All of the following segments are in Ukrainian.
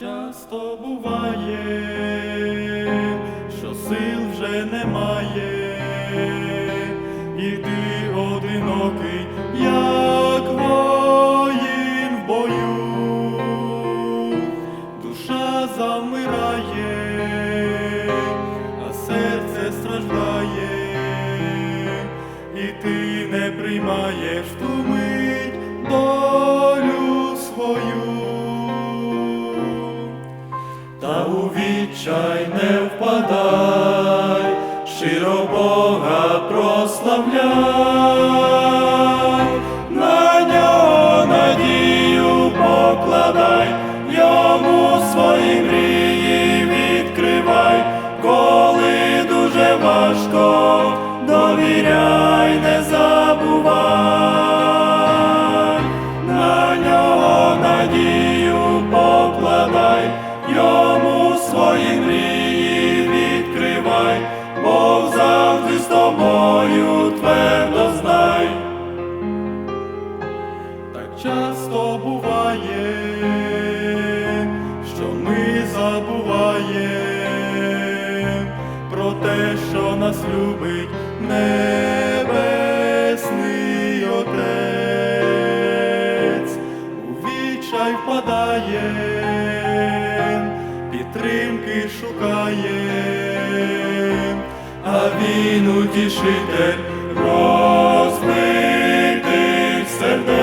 часто буває, що сил вже немає, і ти одинокий, як воїн в бою, душа завмирає, а серце страждає, і ти не приймаєш ту Та у відчай не впадай, щиро Бога прославляй, на нього надію покладай, йому свої мрії відкривай, коли дуже важко, довіряй, тобою твердо знай. Так часто буває, що ми забуваємо про те, що нас любить небесний Отець, у відчай впадає, підтримки шукає, він утішитель розбитих сердець,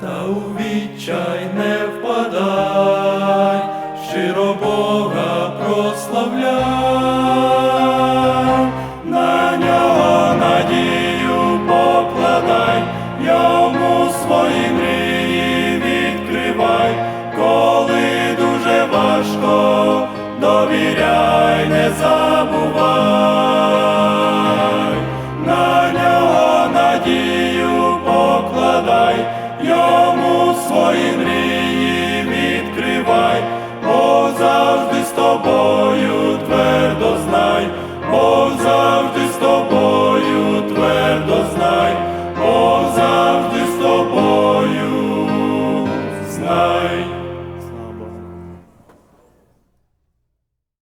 та у відчай не впадай, щиро Бога прославляй, на нього надію забувай, на нього надію покладай, йому свої мрії відкривай, бо завжди з тобою твердо знай, бо завжди з тобою твердо знай, бо завжди з тобою знай.